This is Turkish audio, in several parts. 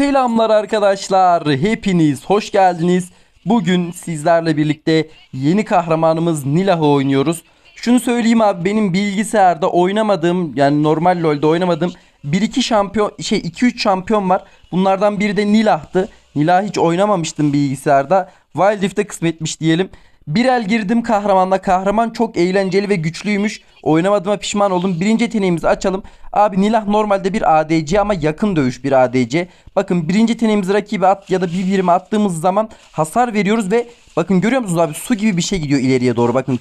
Selamlar arkadaşlar. Hepiniz hoş geldiniz. Bugün sizlerle birlikte yeni kahramanımız Nilah'ı oynuyoruz. Şunu söyleyeyim abi benim bilgisayarda oynamadığım yani normal LoL'de oynamadığım 1-2 şampiyon şey 2-3 şampiyon var. Bunlardan biri de Nilah'tı. Nilah hiç oynamamıştım bilgisayarda. Wild Rift'e kısmetmiş diyelim. Bir el girdim kahramanla. Kahraman çok eğlenceli ve güçlüymüş. Oynamadığıma pişman oldum. Birinci yeteneğimizi açalım. Abi Nilah normalde bir ADC ama yakın dövüş bir ADC. Bakın birinci yeteneğimizi rakibe at ya da bir birime attığımız zaman hasar veriyoruz ve bakın görüyor musunuz abi su gibi bir şey gidiyor ileriye doğru. Bakın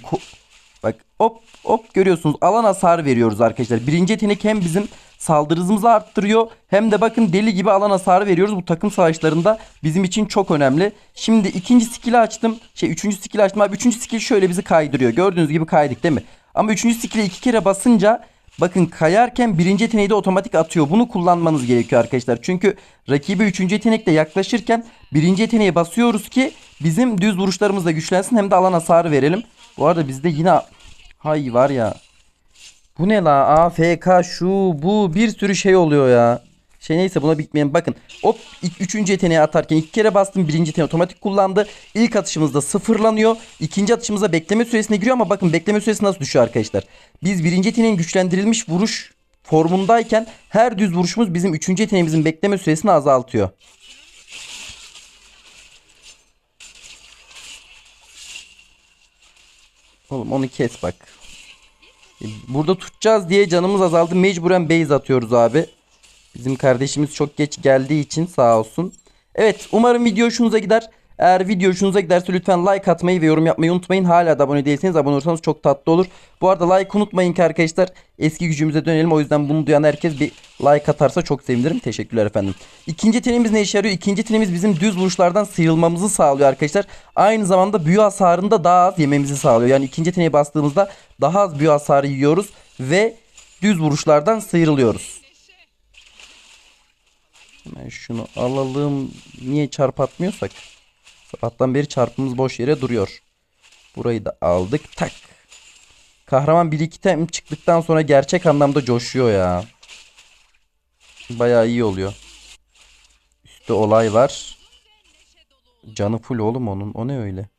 Bak hop hop görüyorsunuz alan hasarı veriyoruz arkadaşlar. Birinci yetenek hem bizim saldırı arttırıyor hem de bakın deli gibi alan hasarı veriyoruz. Bu takım savaşlarında bizim için çok önemli. Şimdi ikinci skill'i açtım. Şey üçüncü skill'i açtım abi. Üçüncü skill şöyle bizi kaydırıyor. Gördüğünüz gibi kaydık değil mi? Ama üçüncü skill'e iki kere basınca bakın kayarken birinci yeteneği de otomatik atıyor. Bunu kullanmanız gerekiyor arkadaşlar. Çünkü rakibi üçüncü yetenekle yaklaşırken birinci yeteneğe basıyoruz ki bizim düz vuruşlarımız da güçlensin hem de alan hasarı verelim. Bu arada bizde yine hay var ya. Bu ne la? AFK şu bu bir sürü şey oluyor ya. Şey neyse buna bitmeyen bakın. Hop ilk üçüncü yeteneği atarken iki kere bastım. Birinci yeteneği otomatik kullandı. İlk atışımızda sıfırlanıyor. İkinci atışımızda bekleme süresine giriyor ama bakın bekleme süresi nasıl düşüyor arkadaşlar. Biz birinci yeteneğin güçlendirilmiş vuruş formundayken her düz vuruşumuz bizim üçüncü yeteneğimizin bekleme süresini azaltıyor. Oğlum onu kes bak. Burada tutacağız diye canımız azaldı. Mecburen base atıyoruz abi. Bizim kardeşimiz çok geç geldiği için sağ olsun. Evet umarım video hoşunuza gider. Eğer video hoşunuza giderse lütfen like atmayı ve yorum yapmayı unutmayın. Hala da abone değilseniz abone olursanız çok tatlı olur. Bu arada like unutmayın ki arkadaşlar. Eski gücümüze dönelim. O yüzden bunu duyan herkes bir like atarsa çok sevinirim. Teşekkürler efendim. İkinci tenimiz ne işe yarıyor? İkinci tenimiz bizim düz vuruşlardan sıyrılmamızı sağlıyor arkadaşlar. Aynı zamanda büyü hasarında daha az yememizi sağlıyor. Yani ikinci teneye bastığımızda daha az büyü hasarı yiyoruz ve düz vuruşlardan sıyrılıyoruz. Hemen şunu alalım. Niye çarp atmıyorsak? Sabahtan beri çarpımız boş yere duruyor. Burayı da aldık. Tak. Kahraman 1-2 tem çıktıktan sonra gerçek anlamda coşuyor ya. Bayağı iyi oluyor. Üstte olay var. Canı full oğlum onun. O ne öyle?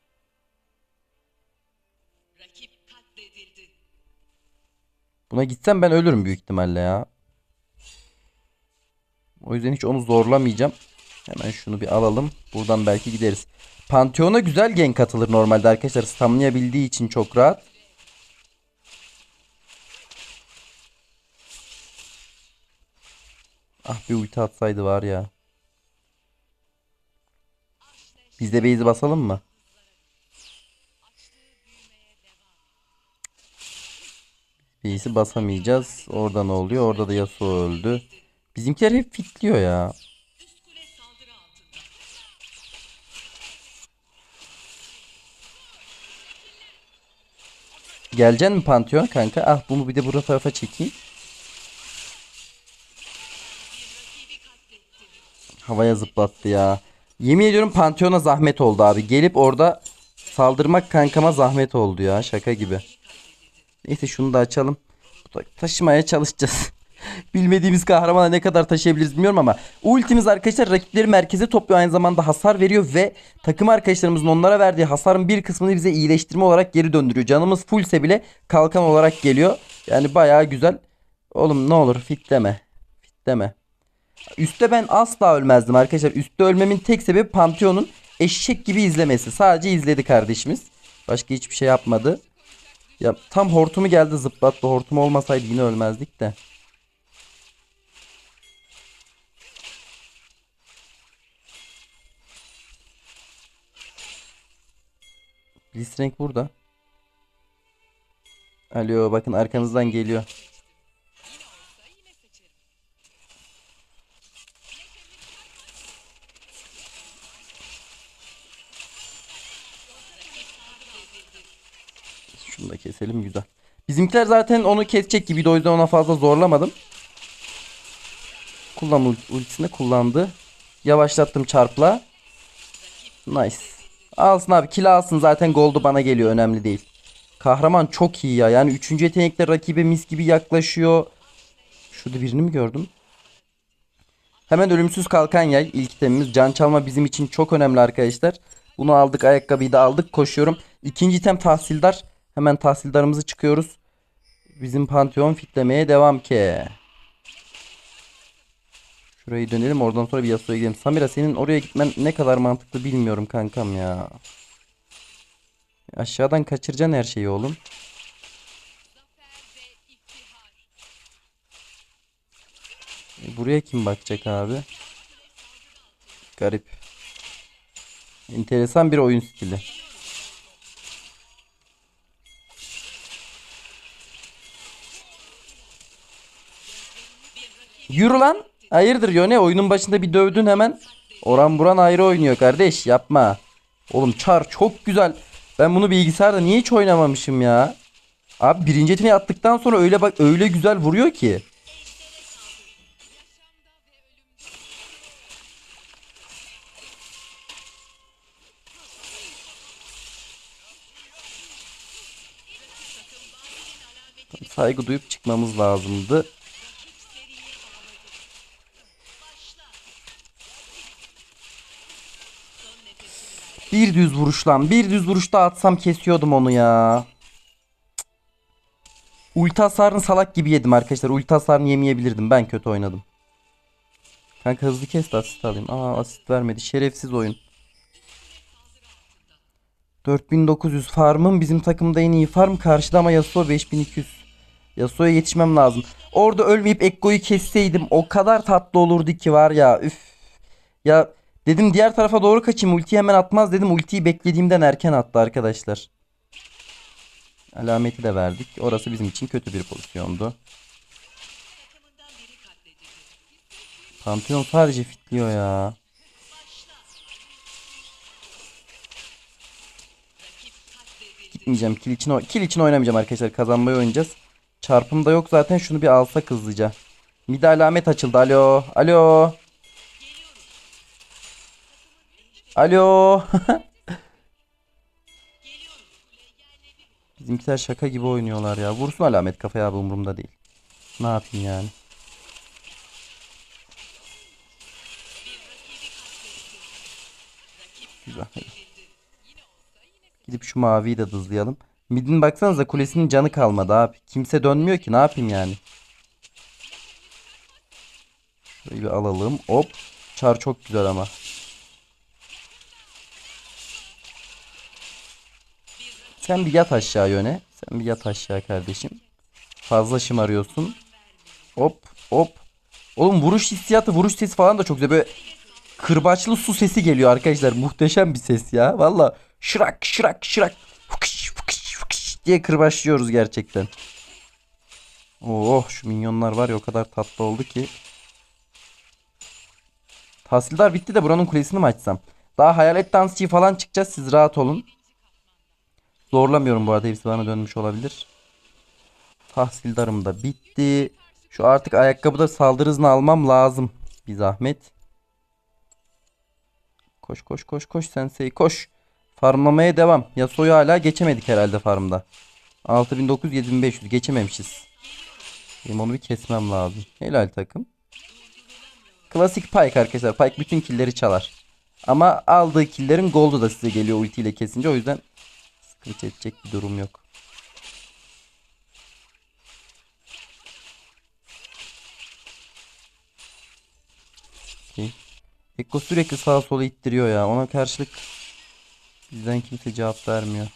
Buna gitsem ben ölürüm büyük ihtimalle ya. O yüzden hiç onu zorlamayacağım. Hemen şunu bir alalım. Buradan belki gideriz. Pantheon'a güzel gank katılır normalde arkadaşlar. Stamlayabildiği için çok rahat. Ah bir ulti atsaydı var ya. Biz de base'i basalım mı? Base'i basamayacağız. Orada ne oluyor? Orada da Yasuo öldü. Bizimkiler hep fitliyor ya. Geleceksin mi Pantheon kanka? Ah bunu bir de bu tarafa çekeyim. Havaya zıplattı ya. Yemin ediyorum Pantheon'a zahmet oldu abi. Gelip orada saldırmak kankama zahmet oldu ya. Şaka gibi. Neyse şunu da açalım. Taşımaya çalışacağız. Bilmediğimiz kahramana ne kadar taşıyabiliriz bilmiyorum ama ultimiz arkadaşlar rakipleri merkeze topluyor aynı zamanda hasar veriyor ve takım arkadaşlarımızın onlara verdiği hasarın bir kısmını bize iyileştirme olarak geri döndürüyor. Canımız fullse bile kalkan olarak geliyor. Yani bayağı güzel. Oğlum ne olur fitleme. Fitleme. Üste ben asla ölmezdim arkadaşlar. Üstte ölmemin tek sebebi Pantheon'un eşek gibi izlemesi. Sadece izledi kardeşimiz. Başka hiçbir şey yapmadı. Ya tam hortumu geldi zıplattı. Hortum olmasaydı yine ölmezdik de. Blitzcrank burada. Alo bakın arkanızdan geliyor. Şunu da keselim güzel. Bizimkiler zaten onu kesecek gibiydi o yüzden ona fazla zorlamadım. Kullan ult- ultisini kullandı. Yavaşlattım çarpla. Nice. Alsın abi kill alsın zaten goldu bana geliyor önemli değil. Kahraman çok iyi ya. Yani 3. yetenekle rakibe mis gibi yaklaşıyor. Şurada birini mi gördüm? Hemen ölümsüz kalkan yay ilk itemimiz. Can çalma bizim için çok önemli arkadaşlar. Bunu aldık ayakkabıyı da aldık koşuyorum. İkinci item tahsildar. Hemen tahsildarımızı çıkıyoruz. Bizim pantheon fitlemeye devam ki. Şurayı dönelim oradan sonra bir Yasuo'ya gidelim. Samira senin oraya gitmen ne kadar mantıklı bilmiyorum kankam ya. Aşağıdan kaçıracaksın her şeyi oğlum. E, Buraya kim bakacak abi? Garip. Enteresan bir oyun stili. Yürü lan. Hayırdır Yone oyunun başında bir dövdün hemen. Oran buran ayrı oynuyor kardeş yapma. Oğlum çar çok güzel. Ben bunu bilgisayarda niye hiç oynamamışım ya? Abi birinci etini attıktan sonra öyle bak öyle güzel vuruyor ki. Saygı duyup çıkmamız lazımdı. Bir düz vuruş lan. Bir düz vuruşta atsam kesiyordum onu ya. Cık. Ulti hasarını salak gibi yedim arkadaşlar. Ulti hasarını yemeyebilirdim. Ben kötü oynadım. Kanka hızlı kes de asist alayım. Aa asist vermedi. Şerefsiz oyun. 4900 farmım bizim takımda en iyi farm. Karşıda ama Yasuo 5200. Yasuo'ya yetişmem lazım. Orada ölmeyip Ekko'yu kesseydim o kadar tatlı olurdu ki var ya. Üf. Ya dedim diğer tarafa doğru kaçayım. Ultiyi hemen atmaz dedim. Ultiyi beklediğimden erken attı arkadaşlar. Alameti de verdik. Orası bizim için kötü bir pozisyondu. Pantheon sadece fitliyor ya. Gitmeyeceğim. Kill için, kill için oynamayacağım arkadaşlar. Kazanmayı oynayacağız. Çarpım da yok zaten. Şunu bir alsak hızlıca. Mide alamet açıldı. Alo. Alo. Alo. Bizimkiler şaka gibi oynuyorlar ya. Vursun alamet kafaya abi umurumda değil. Ne yapayım yani. Güzel. Gidip şu maviyi de dızlayalım. Midin baksanıza kulesinin canı kalmadı abi. Kimse dönmüyor ki ne yapayım yani. Şurayı bir alalım. Hop. Çar çok güzel ama. Sen bir yat aşağı yöne. Sen bir yat aşağı kardeşim. Fazla şımarıyorsun. Hop hop. Oğlum vuruş hissiyatı, vuruş sesi falan da çok güzel. Böyle kırbaçlı su sesi geliyor arkadaşlar. Muhteşem bir ses ya. Valla şırak şırak şırak. Fıkış fıkış fıkış diye kırbaçlıyoruz gerçekten. Oh şu minyonlar var ya o kadar tatlı oldu ki. Tahsildar bitti de buranın kulesini mi açsam? Daha hayalet dansçıyı falan çıkacağız siz rahat olun. Zorlamıyorum bu arada hepsi bana dönmüş olabilir. Tahsildarım da bitti. Şu artık ayakkabıda saldırı hızını almam lazım. Bir zahmet. Koş koş koş koş sensei koş. Farmlamaya devam. Yasuo'yu hala geçemedik herhalde farmda. 6900 7500 geçememişiz. Benim onu bir kesmem lazım. Helal takım. Klasik Pyke arkadaşlar. Pyke bütün killleri çalar. Ama aldığı killerin gold'u da size geliyor ultiyle kesince. O yüzden sıkıntı edecek bir durum yok. Okey. Ekko sürekli sağa sola ittiriyor ya. Ona karşılık bizden kimse cevap vermiyor.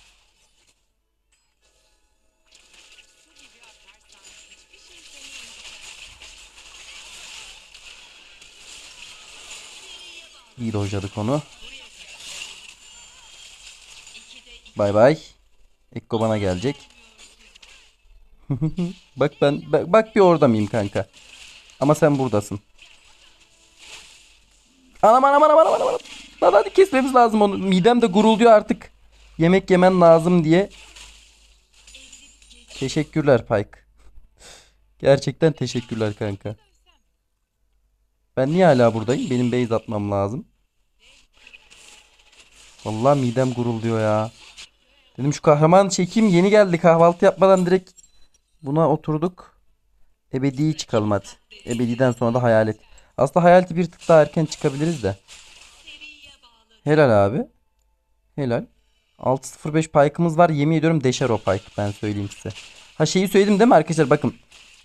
İyi dojladık onu. Bay bay. Ekko bana gelecek. bak ben bak, bak bir orada mıyım kanka. Ama sen buradasın. Anam anam anam anam anam. Lan hadi kesmemiz lazım onu. Midem de gurulduyor artık. Yemek yemen lazım diye. Teşekkürler Pike. Gerçekten teşekkürler kanka. Ben niye hala buradayım? Benim base atmam lazım. Vallahi midem gurulduyor ya. Dedim şu kahraman çekeyim yeni geldi kahvaltı yapmadan direkt buna oturduk. Ebedi'yi çıkalım hadi. Ebedi'den sonra da hayalet. Aslında hayaleti bir tık daha erken çıkabiliriz de. Helal abi. Helal. 6.05 pike'ımız var. Yemin ediyorum deşer o pike. Ben söyleyeyim size. Ha şeyi söyledim değil mi arkadaşlar? Bakın.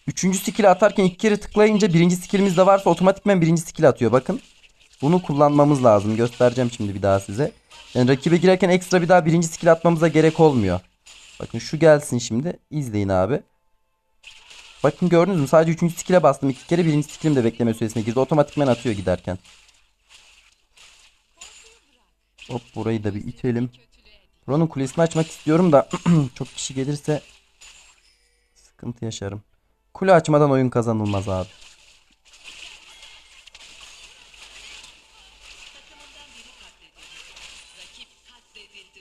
Üçüncü skill'i atarken iki kere tıklayınca birinci skill'imiz de varsa otomatikmen birinci skill atıyor. Bakın. Bunu kullanmamız lazım. Göstereceğim şimdi bir daha size. Yani rakibe girerken ekstra bir daha birinci skill atmamıza gerek olmuyor. Bakın şu gelsin şimdi. İzleyin abi. Bakın gördünüz mü? Sadece üçüncü skill'e bastım. iki kere birinci skill'im de bekleme süresine girdi. Otomatikmen atıyor giderken. Hop burayı da bir itelim. Buranın kulesini açmak istiyorum da çok kişi gelirse sıkıntı yaşarım. Kule açmadan oyun kazanılmaz abi.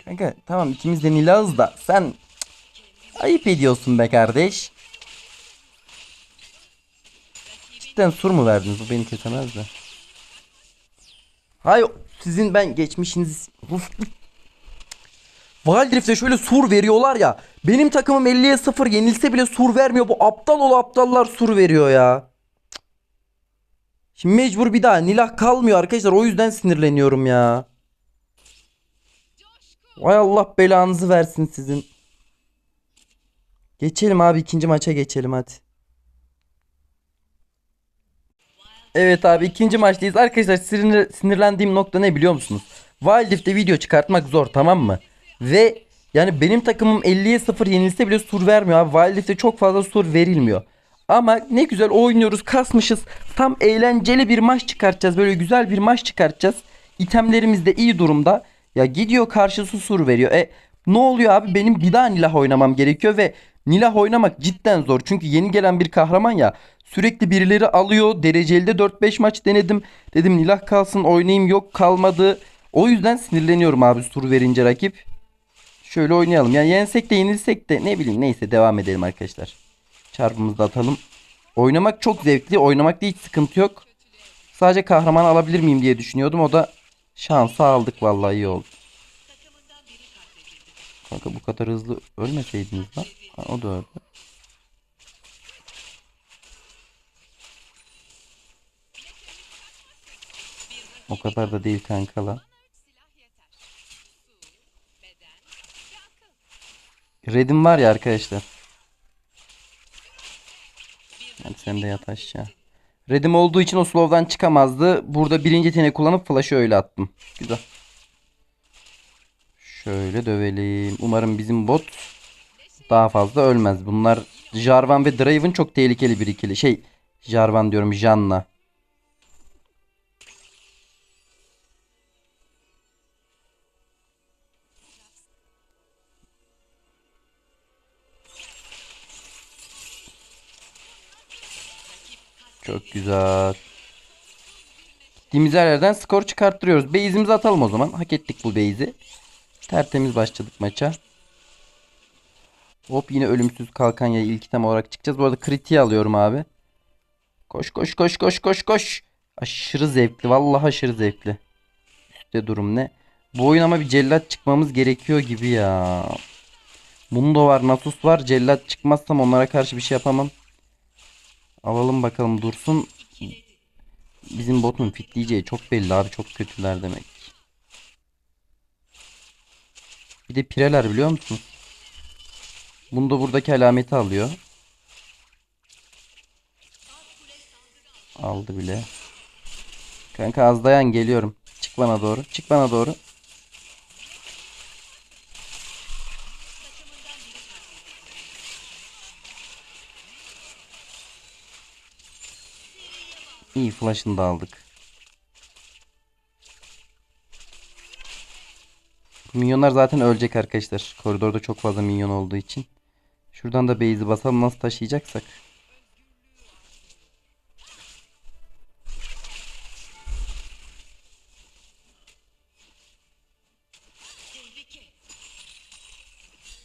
Kanka tamam ikimiz de Nilaz da sen ayıp ediyorsun be kardeş. Cidden sur mu verdiniz? Bu beni kesemez de. Hayır sizin ben geçmişiniz... Uf. Wild Rift'e şöyle sur veriyorlar ya. Benim takımım 50'ye 0 yenilse bile sur vermiyor. Bu aptal ol aptallar sur veriyor ya. Şimdi mecbur bir daha Nilah kalmıyor arkadaşlar. O yüzden sinirleniyorum ya. Vay Allah belanızı versin sizin. Geçelim abi ikinci maça geçelim hadi. Evet abi ikinci maçtayız. Arkadaşlar sinir, sinirlendiğim nokta ne biliyor musunuz? Wild Rift'te video çıkartmak zor tamam mı? Ve yani benim takımım 50'ye 0 yenilse bile sur vermiyor abi. Wild Rift'te çok fazla sur verilmiyor. Ama ne güzel oynuyoruz kasmışız. Tam eğlenceli bir maç çıkartacağız. Böyle güzel bir maç çıkartacağız. İtemlerimiz de iyi durumda. Ya gidiyor karşısı sur veriyor. E ne oluyor abi? Benim bir daha Nilah oynamam gerekiyor ve Nilah oynamak cidden zor. Çünkü yeni gelen bir kahraman ya. Sürekli birileri alıyor. Dereceli de 4-5 maç denedim. Dedim Nilah kalsın oynayayım yok kalmadı. O yüzden sinirleniyorum abi sur verince rakip. Şöyle oynayalım. Yani yensek de yenilsek de ne bileyim neyse devam edelim arkadaşlar. Çarpımızı da atalım. Oynamak çok zevkli. Oynamakta hiç sıkıntı yok. Sadece kahraman alabilir miyim diye düşünüyordum. O da şansı aldık vallahi iyi oldu. Kanka bu kadar hızlı ölmeseydiniz lan. Ha, o da öldü. O kadar da değil kanka la. Red'im var ya arkadaşlar. Hadi sen de yat aşağı. Red'im olduğu için o slow'dan çıkamazdı. Burada birinci yeteneği kullanıp flash'ı öyle attım. Güzel. Şöyle dövelim. Umarım bizim bot daha fazla ölmez. Bunlar Jarvan ve Draven çok tehlikeli bir ikili. Şey Jarvan diyorum Janna. Çok güzel. Gittiğimiz her skor çıkarttırıyoruz. Base'imizi atalım o zaman. Hak ettik bu base'i. Tertemiz başladık maça. Hop yine ölümsüz kalkan yayı ilk item olarak çıkacağız. Bu arada kritiği alıyorum abi. Koş koş koş koş koş koş. Aşırı zevkli. Vallahi aşırı zevkli. Üstte durum ne? Bu oyun ama bir cellat çıkmamız gerekiyor gibi ya. Mundo var, Nasus var. Cellat çıkmazsam onlara karşı bir şey yapamam. Alalım bakalım dursun. Bizim botun fitleyeceği çok belli abi. Çok kötüler demek. Bir de pireler biliyor musun? Bunu da buradaki alameti alıyor. Aldı bile. Kanka az dayan geliyorum. Çık bana doğru. Çık bana doğru. İyi flash'ını da aldık. Minyonlar zaten ölecek arkadaşlar. Koridorda çok fazla minyon olduğu için. Şuradan da base'i basalım nasıl taşıyacaksak.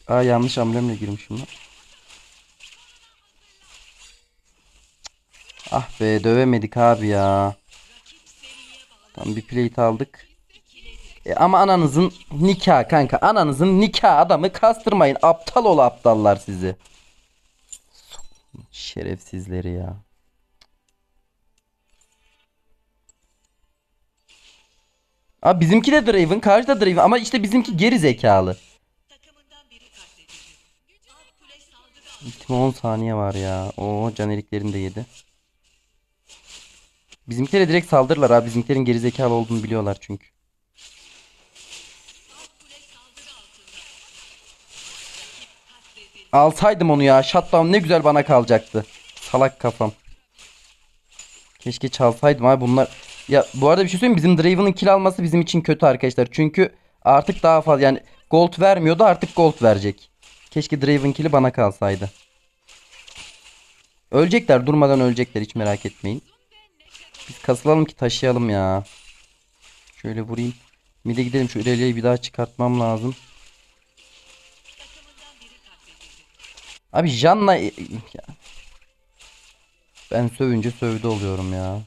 Aa yanlış amblemle girmişim lan. Ah be dövemedik abi ya. Tam bir plate aldık. E, ama ananızın nikah kanka. Ananızın nikah adamı kastırmayın. Aptal ol aptallar sizi. Şerefsizleri ya. Abi bizimki de Draven, karşı da Draven ama işte bizimki geri zekalı. Ultime 10 saniye var ya. Oo caneriklerini de yedi. Bizimkilere direkt saldırırlar abi. Bizimkilerin geri zekalı olduğunu biliyorlar çünkü. Alsaydım onu ya. Shutdown ne güzel bana kalacaktı. Salak kafam. Keşke çalsaydım abi bunlar. Ya bu arada bir şey söyleyeyim? Bizim Draven'ın kill alması bizim için kötü arkadaşlar. Çünkü artık daha fazla yani gold vermiyordu artık gold verecek. Keşke Draven kill'i bana kalsaydı. Ölecekler durmadan ölecekler hiç merak etmeyin. Biz kasılalım ki taşıyalım ya. Şöyle vurayım. Mide gidelim şu ileriye bir daha çıkartmam lazım. Abi Janna ya. Ben sövünce sövdü oluyorum ya.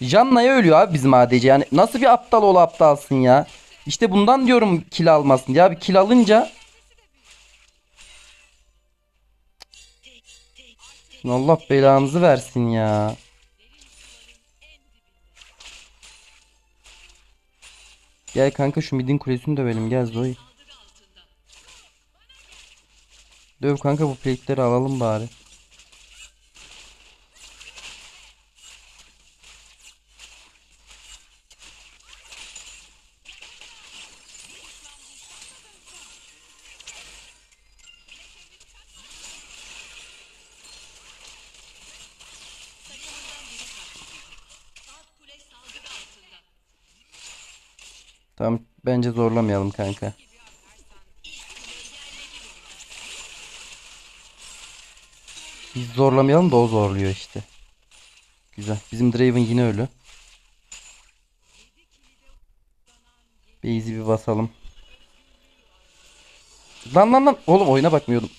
Janna'ya ölüyor abi bizim ADC. Yani nasıl bir aptal ol aptalsın ya. İşte bundan diyorum kill almasın. Ya bir kill alınca Allah belanızı versin ya. Gel kanka şu midin kulesini dövelim gel Zoe. Döv kanka bu plate'leri alalım bari. Tamam bence zorlamayalım kanka. Biz zorlamayalım da o zorluyor işte. Güzel. Bizim Draven yine ölü. Base'i bir basalım. Lan lan lan. Oğlum oyuna bakmıyordum.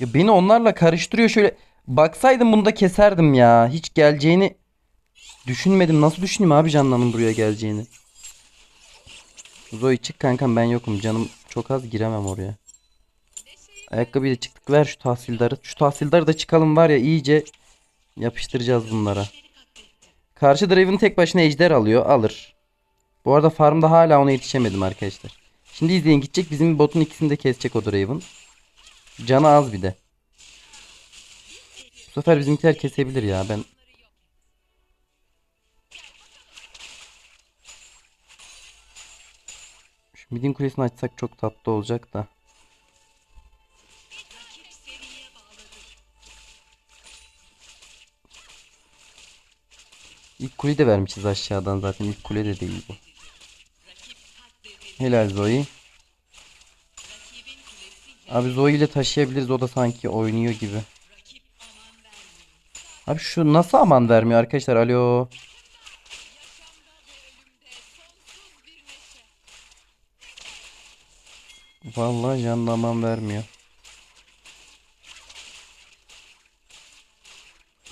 Ya beni onlarla karıştırıyor şöyle. Baksaydım bunu da keserdim ya. Hiç geleceğini düşünmedim. Nasıl düşüneyim abi Canna'nın buraya geleceğini. Zoe çık kankam ben yokum. Canım çok az giremem oraya. Ayakkabıyla çıktık. Ver şu tahsildarı. Şu tahsildarı da çıkalım var ya iyice yapıştıracağız bunlara. Karşı Draven tek başına ejder alıyor. Alır. Bu arada farmda hala ona yetişemedim arkadaşlar. Şimdi izleyin gidecek bizim botun ikisini de kesecek o Draven. Canı az bir de. Bu sefer bizimkiler kesebilir ya ben. Midin kulesini açsak çok tatlı olacak da. İlk kuleyi de vermişiz aşağıdan zaten. İlk kule de değil bu. Helal Zoe. Abi Zoe ile taşıyabiliriz. O da sanki oynuyor gibi. Abi şu nasıl aman vermiyor arkadaşlar? Alo. Vallahi canlı aman vermiyor.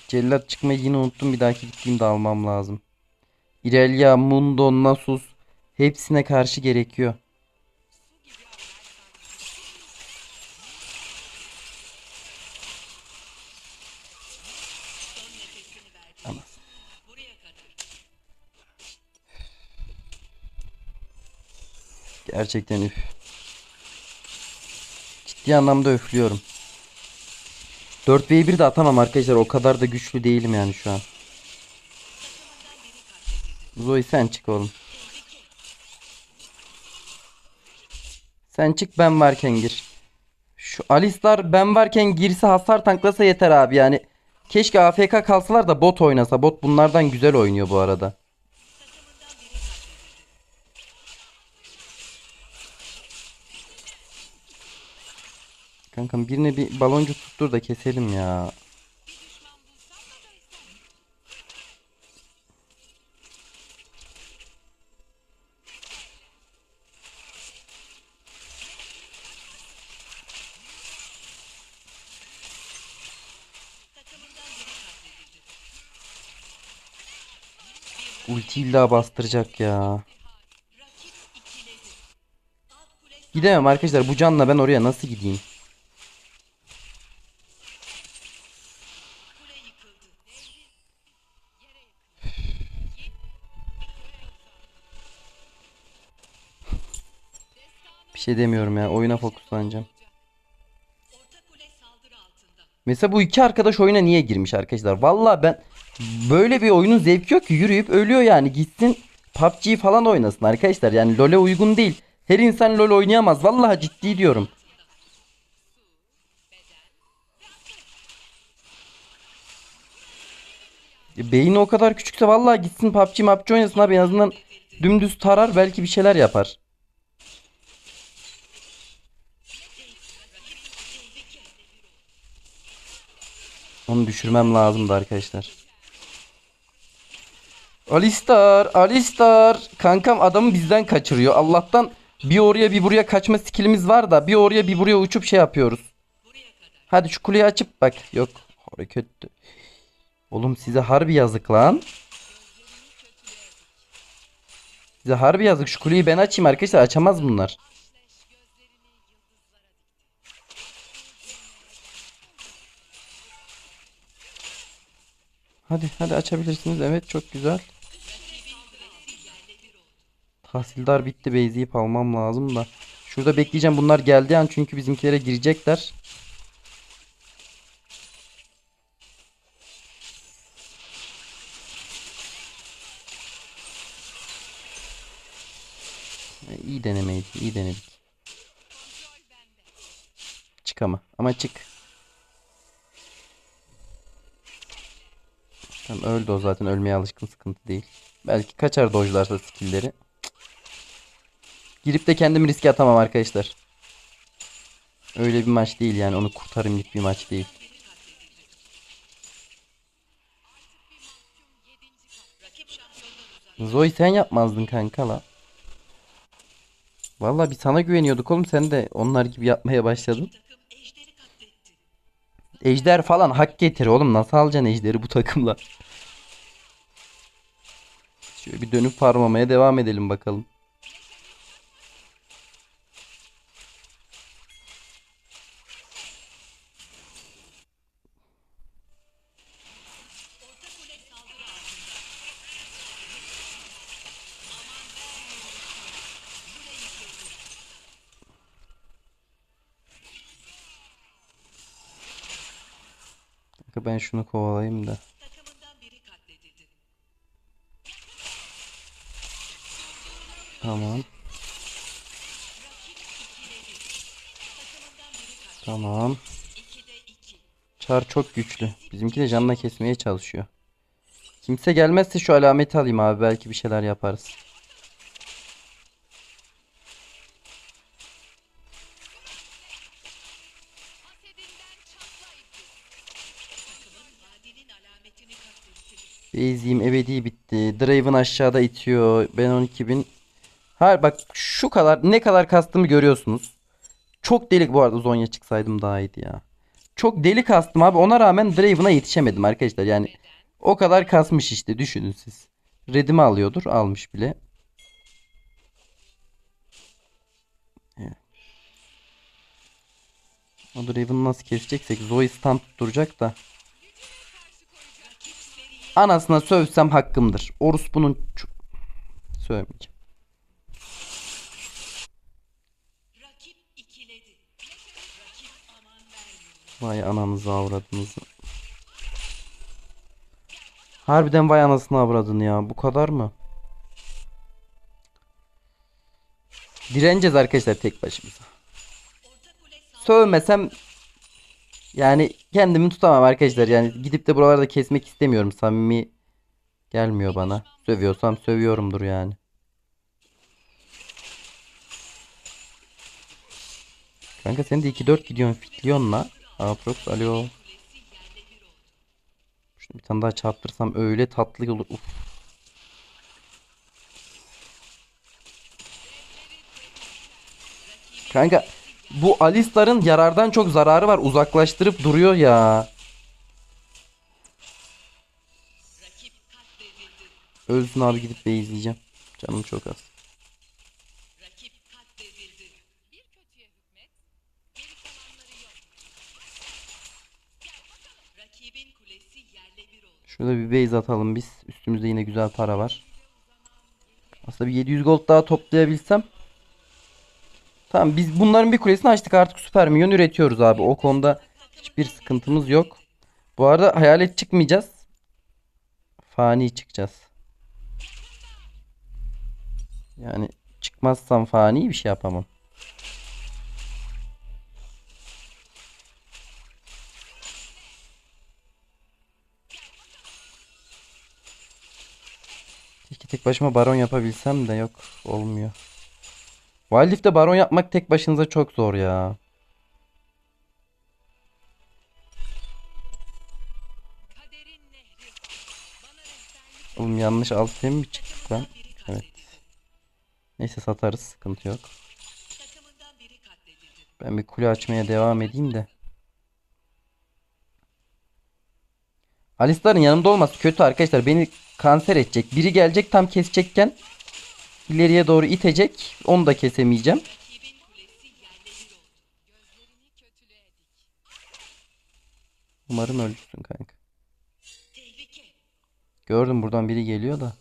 Cellat çıkmayı yine unuttum. Bir dahaki gittiğimde almam lazım. Irelia, Mundo, Nasus hepsine karşı gerekiyor. Gerçekten üf. Ciddi anlamda üflüyorum. 4v1 de atamam arkadaşlar. O kadar da güçlü değilim yani şu an. Zoe sen çık oğlum. Sen çık ben varken gir. Şu Alistar ben varken girse hasar tanklasa yeter abi yani. Keşke AFK kalsalar da bot oynasa. Bot bunlardan güzel oynuyor bu arada. Kankam birine bir baloncuk tuttur da keselim ya. Ulti illa bastıracak ya. Gidemem arkadaşlar bu canla ben oraya nasıl gideyim? Şey demiyorum ya. Oyuna fokuslanacağım. Mesela bu iki arkadaş oyuna niye girmiş arkadaşlar? Vallahi ben böyle bir oyunun zevki yok ki. Yürüyüp ölüyor yani. Gitsin PUBG falan oynasın arkadaşlar. Yani LoL'e uygun değil. Her insan LoL oynayamaz. Vallahi ciddi diyorum. Ya Beyni o kadar küçükse vallahi gitsin PUBG MAPG oynasın abi en azından dümdüz tarar belki bir şeyler yapar. Onu düşürmem lazımdı arkadaşlar. Alistar, Alistar. Kankam adamı bizden kaçırıyor. Allah'tan bir oraya bir buraya kaçma skillimiz var da bir oraya bir buraya uçup şey yapıyoruz. Hadi şu kuleyi açıp bak. Yok. Hareket. Oğlum size harbi yazık lan. Size harbi yazık. Şu kuleyi ben açayım arkadaşlar. Açamaz bunlar. Hadi hadi açabilirsiniz. Evet çok güzel. Tahsildar bitti. Beyzeyip almam lazım da. Şurada bekleyeceğim. Bunlar geldiği an çünkü bizimkilere girecekler. E, İyi denemeydi. iyi denedik. Çık ama. Ama çık. Tamam öldü o zaten. Ölmeye alışkın sıkıntı değil. Belki kaçar dojlarsa skillleri. Girip de kendimi riske atamam arkadaşlar. Öyle bir maç değil yani. Onu kurtarımlık bir maç değil. Zoe sen yapmazdın kanka la. Vallahi bir sana güveniyorduk oğlum sen de onlar gibi yapmaya başladın. Ejder falan hak getir oğlum nasıl alacaksın ejderi bu takımla? Şöyle bir dönüp farmlamaya devam edelim bakalım. Ben şunu kovalayayım da. Tamam. Tamam. Çar çok güçlü. Bizimki de canına kesmeye çalışıyor. Kimse gelmezse şu alameti alayım abi. Belki bir şeyler yaparız. Base'im ebedi bitti. Draven aşağıda itiyor. Ben 12.000. Hayır bak şu kadar ne kadar kastımı görüyorsunuz. Çok delik bu arada Zonya çıksaydım daha iyiydi ya. Çok deli kastım abi. Ona rağmen Draven'a yetişemedim arkadaşlar. Yani o kadar kasmış işte düşünün siz. Redimi alıyordur. Almış bile. O Draven'ı nasıl keseceksek Zoe stand duracak da. Anasına sövsem hakkımdır. Orospu'nun ç- sövmeyeceğim. Vay ananızı avradınızı. Harbiden vay anasını avradın ya. Bu kadar mı? Direneceğiz arkadaşlar tek başımıza. Sövmesem yani kendimi tutamam arkadaşlar. Yani gidip de buralarda kesmek istemiyorum. Samimi gelmiyor bana. Sövüyorsam sövüyorumdur yani. Kanka sen de 2-4 gidiyorsun fitliyorsun la. Aprox alo. Şunu bir tane daha çarptırsam öyle tatlı olur. Uf. Kanka bu Alistar'ın yarardan çok zararı var. Uzaklaştırıp duruyor ya. Ölsün abi gidip base izleyeceğim. Canım çok az. Şurada bir base atalım biz. Üstümüzde yine güzel para var. Aslında bir 700 gold daha toplayabilsem Tamam biz bunların bir kulesini açtık artık süper milyon üretiyoruz abi. O konuda hiçbir sıkıntımız yok. Bu arada hayalet çıkmayacağız. Fani çıkacağız. Yani çıkmazsam fani bir şey yapamam. Keşke tek başıma baron yapabilsem de yok. Olmuyor. Wild Rift'te baron yapmak tek başınıza çok zor ya. Oğlum yanlış alt item mi çıktık lan? Evet. Neyse satarız. Sıkıntı yok. Ben bir kule açmaya devam edeyim de. Alistar'ın yanımda olması kötü arkadaşlar. Beni kanser edecek. Biri gelecek tam kesecekken ileriye doğru itecek. Onu da kesemeyeceğim. Umarım ölürsün kanka. Gördüm buradan biri geliyor da.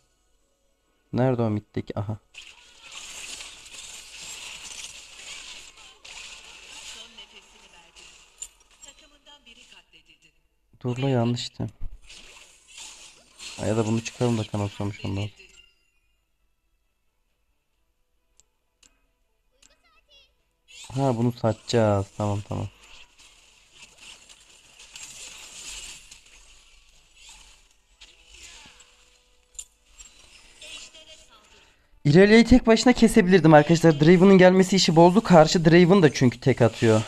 Nerede o middeki? Aha. Dur yanlıştı. Ya da bunu çıkarım da kanatlamış ondan. Ha bunu satacağız. Tamam tamam. İleriyeyi tek başına kesebilirdim arkadaşlar. Draven'ın gelmesi işi bozdu. Karşı Draven da çünkü tek atıyor.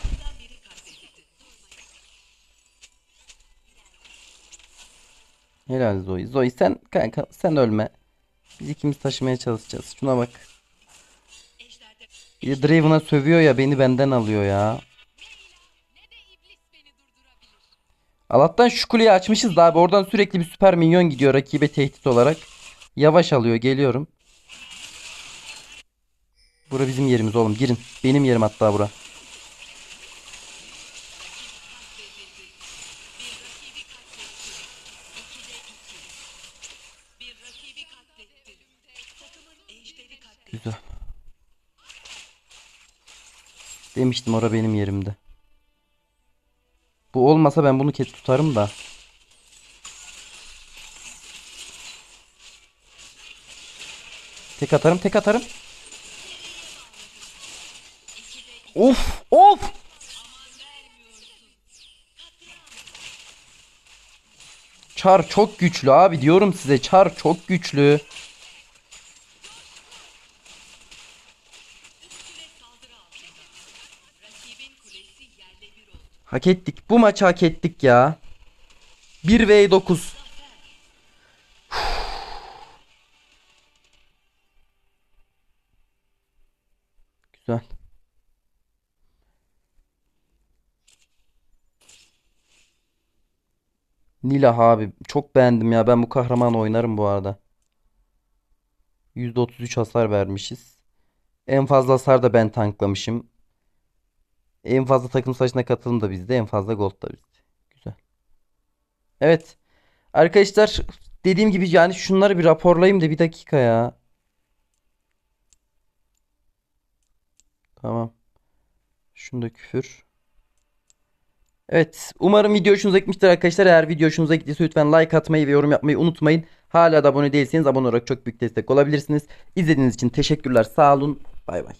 Helal Zoe. Zoe sen kanka sen ölme. Biz ikimiz taşımaya çalışacağız. Şuna bak. De Draven'a sövüyor ya beni benden alıyor ya. Allah'tan şu kuleyi açmışız da abi oradan sürekli bir süper minyon gidiyor rakibe tehdit olarak. Yavaş alıyor geliyorum. Bura bizim yerimiz oğlum girin. Benim yerim hatta bura. Bir rakibi katletti. Takımın ejderi katledildi. Güzel. Demiştim ora benim yerimde. Bu olmasa ben bunu ket tutarım da. Tek atarım tek atarım. Of of. Çar çok güçlü abi diyorum size. Çar çok güçlü. Rakibin kulesi yerle bir oldu. Hak ettik. Bu maçı hak ettik ya. 1 v 9. Güzel. Nilah abi çok beğendim ya. Ben bu kahraman oynarım bu arada. %33 hasar vermişiz. En fazla hasar da ben tanklamışım. En fazla takım savaşına katılım da bizde. En fazla gold da bizde. Güzel. Evet. Arkadaşlar dediğim gibi yani şunları bir raporlayayım da bir dakika ya. Tamam. Şunda küfür. Evet. Umarım video hoşunuza gitmiştir arkadaşlar. Eğer video hoşunuza gittiyse lütfen like atmayı ve yorum yapmayı unutmayın. Hala da abone değilseniz abone olarak çok büyük destek olabilirsiniz. İzlediğiniz için teşekkürler. Sağ olun. Bay bay.